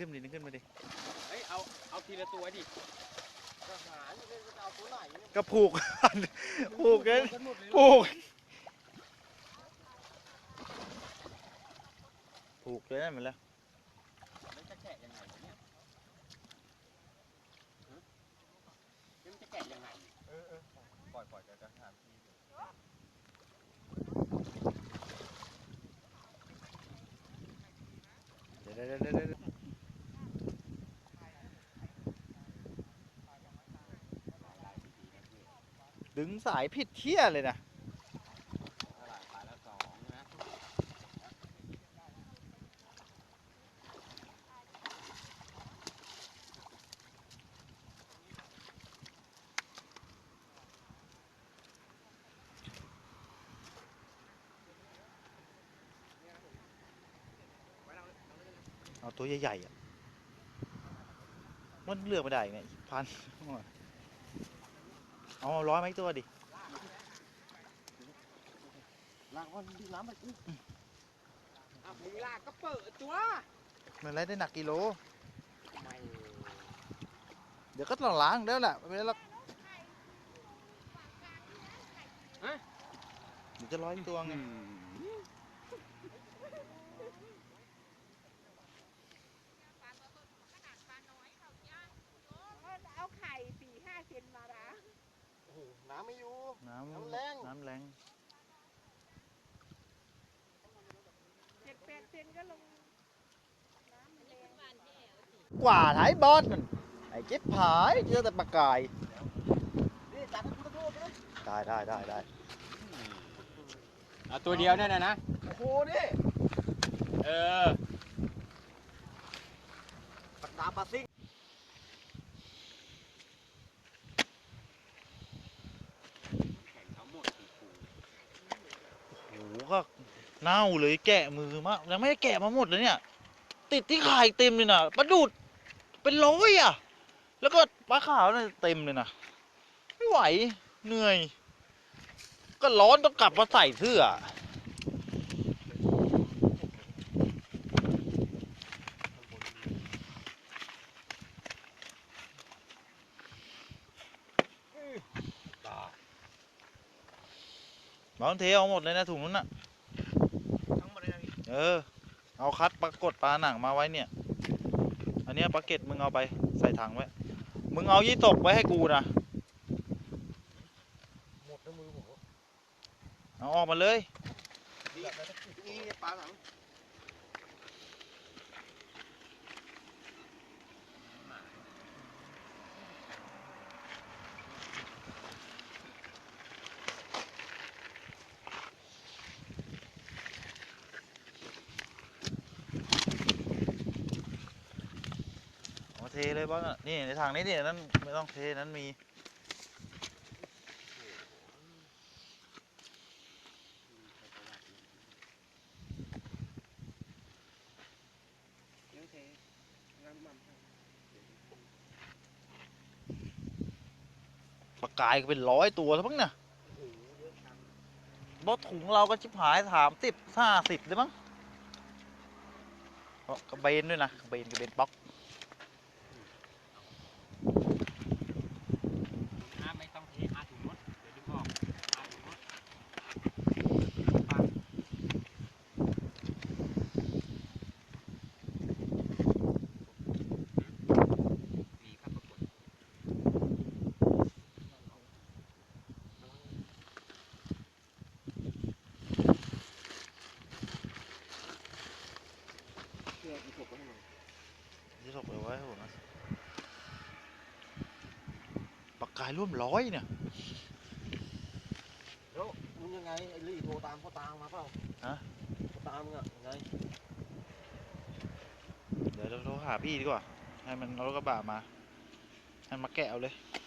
ขึ้นมาดิดึงขึ้นมาดิเฮ้ยเอาเอาทีละตัวดิทหารเล่นจะเอาตัวไหนเนี่ยก็ผูก ผูกกันหมดเลยผูก ผูกเลยนั่นมันแล้ว มันจะแกะยังไงวะเนี่ยฮะแล้วมันจะแกะยังไง เออเออปล่อยปล่อยจะจะหาทีเดี๋ยวเดี๋ยวเดี๋ยวเดี๋ยวลายดีๆนะพี่ ดึงสายผิดเที่ยเลยนะเลยละสองนะเอาตัวใหญ่ๆอะ มันเลือกไม่ได้ไงพัน เอาร้อยไหมตัวดิล้างวันดีน้ำไปอุ๊ยอะมึงลากก็เปิดตัวมันไรได้หนักกิโล ไม่เดี๋ยวก็ต้องล้างแล้วแหละไม่เป็นไรหรอกเดี๋ยวจะร้อยตัวไงเอาไข่สี่ห้าเซนมาละ โอ้โหน้ำไม่อยู่ น้ำน้ำแรงน้ำแรงเจ็ดแปดเซนก็ลงน้ำมันแรงกว่าถ่ายบอลนั่นไอ้เจ็บหายเจอแต่ปลากายนี่จัดให้กูตะโกนเลยได้ได้ได้ได้เอาตัวเดียวนั่นนะนะโอ้โหนี่เออปากกาปลาซิ่ง แข่งทั้งหมดกี่คู่ โอ้โห ก็เน่าเลยแกะมือมากยังไม่ได้แกะมาหมดเลยเนี่ย ติดที่ไข่เต็มเลยนะปลาดูดเป็นร้อยอะ แล้วก็ปลาขาวเนี่ยเต็มเลยนะไม่ไหวเหนื่อย ก็ร้อนต้องกลับมาใส่เสื้อ บางเทเอาหมดเลยนะถุงนั้นน่ะ ทั้งหมดเลยนะพี่เออ เอาคัดปลากดปลาหนังมาไว้เนี่ย อันเนี้ยปลาเก็ดมึงเอาไปใส่ถังไว้ มึงเอายี่ตกไว้ให้กูนะ หมดในมือผมเอาออกมาเลย นี่ปลาหนัง เลยบ้างอะนี่ในถังนี้เนี่ยนั้นไม่ต้องเทนั้นมีปลากายก็เป็นร้อยตัวแล้วมั้งเนี่ยรถถุงเราก็ชิบหายสามสิบห้าสิบเลยมั้งกระเบนด้วยนะกระเบนกระเบนบล็อก อะไม่ต้องเทอาถุงมดเดี๋ยวดึงออกอาถุงมดปลามีครับปรากฏ เชื่ อกูถกไว้ให้หน่อยยี่ตกไปไว้ให้ผมนะปลากายร่วมร้อยเนี่ย แล้วมึงยังไงไอ้ลี่โทรตามเขาตามมาเปล่าฮะ เขาตามมึงอะยังไงเดี๋ยวเราโทรหาพี่ดีกว่า ให้มันเอารถกระบะมา ให้มาแกะเอาเลยเ